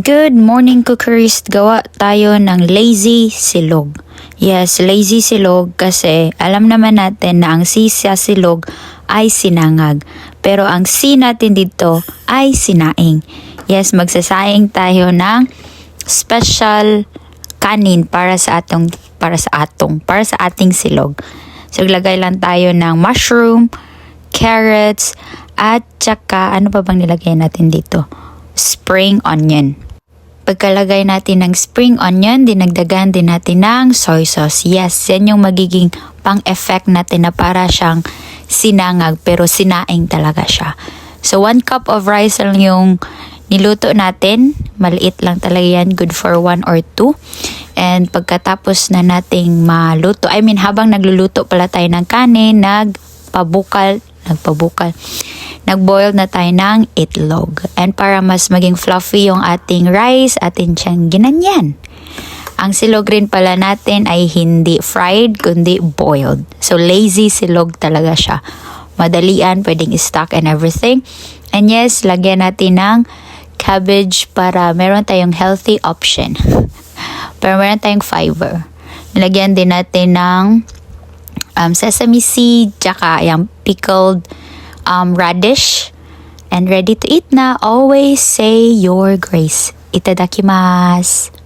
Good morning cookeries! Gawa tayo ng lazy silog. Yes, lazy silog kasi alam naman natin na ang C sa silog ay sinangag. Pero ang C natin dito ay sinaing. Yes, magsasaing tayo ng special kanin para sa atong para sa atong para sa ating silog. So lagay lang tayo ng mushroom, carrots, at tsaka ano pa bang nilagay natin dito? Spring onion. Pagkalagay natin ng spring onion, dinagdagan din natin ng soy sauce. Yes, yan yung magiging pang-effect natin na para siyang sinangag pero sinaing talaga siya. So, one cup of rice lang yung niluto natin. Maliit lang talaga yan. Good for one or two. And pagkatapos na nating maluto, I mean habang nagluluto pala tayo ng kanin, nagpabukal, nagpabukal, nagboil na tayo ng itlog. And para mas maging fluffy yung ating rice, atin siyang ginanyan. Ang silog rin pala natin ay hindi fried, kundi boiled. So, lazy silog talaga siya. Madalian, pwedeng stock and everything. And yes, lagyan natin ng cabbage para meron tayong healthy option. Pero meron tayong fiber. Lagyan din natin ng um, sesame seed, tsaka yung pickled um, radish. And ready to eat na. Always say your grace. Itadakimasu.